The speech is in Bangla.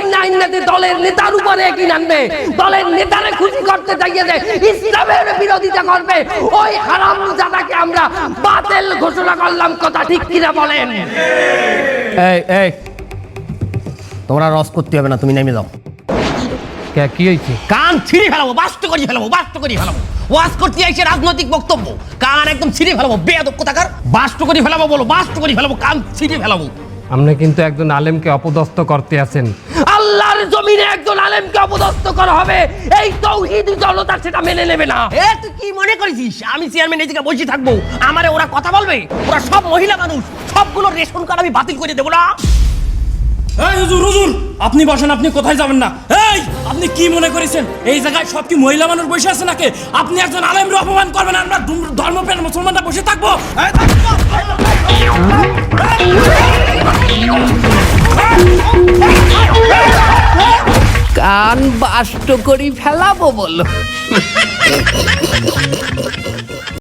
কিনা আইনাতে দলের নেতার উপরে কি আনবে দলের নেতারে খুশি করতে চাইয়ে দেয় ইসলামের বিরোধিতা করবে। ওই হারাম জাদাকে আমরা বাতিল ঘোষণা করলাম কথা ঠিক কিনা বলেন? এই এই তোমরা রস করতে হবে না তুমি নেমে যাও কে কি হয়েছে? কান ছিঁড়ে ফেলাবো বাস্ত করি ফেলাবো বাস্ত করি ফেলাবো। ওয়াজ করতে আইসে রাজনৈতিক বক্তব্য কান একদম ছিঁড়ে ফেলাবো বেয়াদব কোথাকার? বাস্ত করি ফেলাবো বলো বাস্ত করি ফেলাবো কান ছিঁড়ে ফেলাবো। আপনি কিন্তু একজন আলেমকে অপদস্থ করতে আছেন। আল্লাহর জমিনে একজন আলেমকে অপদস্থ করা হবে এই তৌহিদি জনতা সেটা মেনে নেবে না। এ তুই কি মনে করেছিস? আমি চেয়ারম্যান এদিকে বসে থাকব। আমারে ওরা কথা বলবে? ওরা সব মহিলা মানুষ। সবগুলো রেশন কার্ড আমি বাতিল করে দেবো না? এই হুজুর হুজুর আপনি বসেন আপনি কোথায় যাবেন না? এই আপনি কি মনে করেছেন? এই জায়গায় সব কি মহিলা মানুষ বসে আছে নাকি? আপনি একজন আলেমরে অপমান করবেন আমরা ধর্ম- ধর্মপ্রাণ মুসলমানরা বসে থাকব? কান বাষ্ট করি ফেলাবো বলো।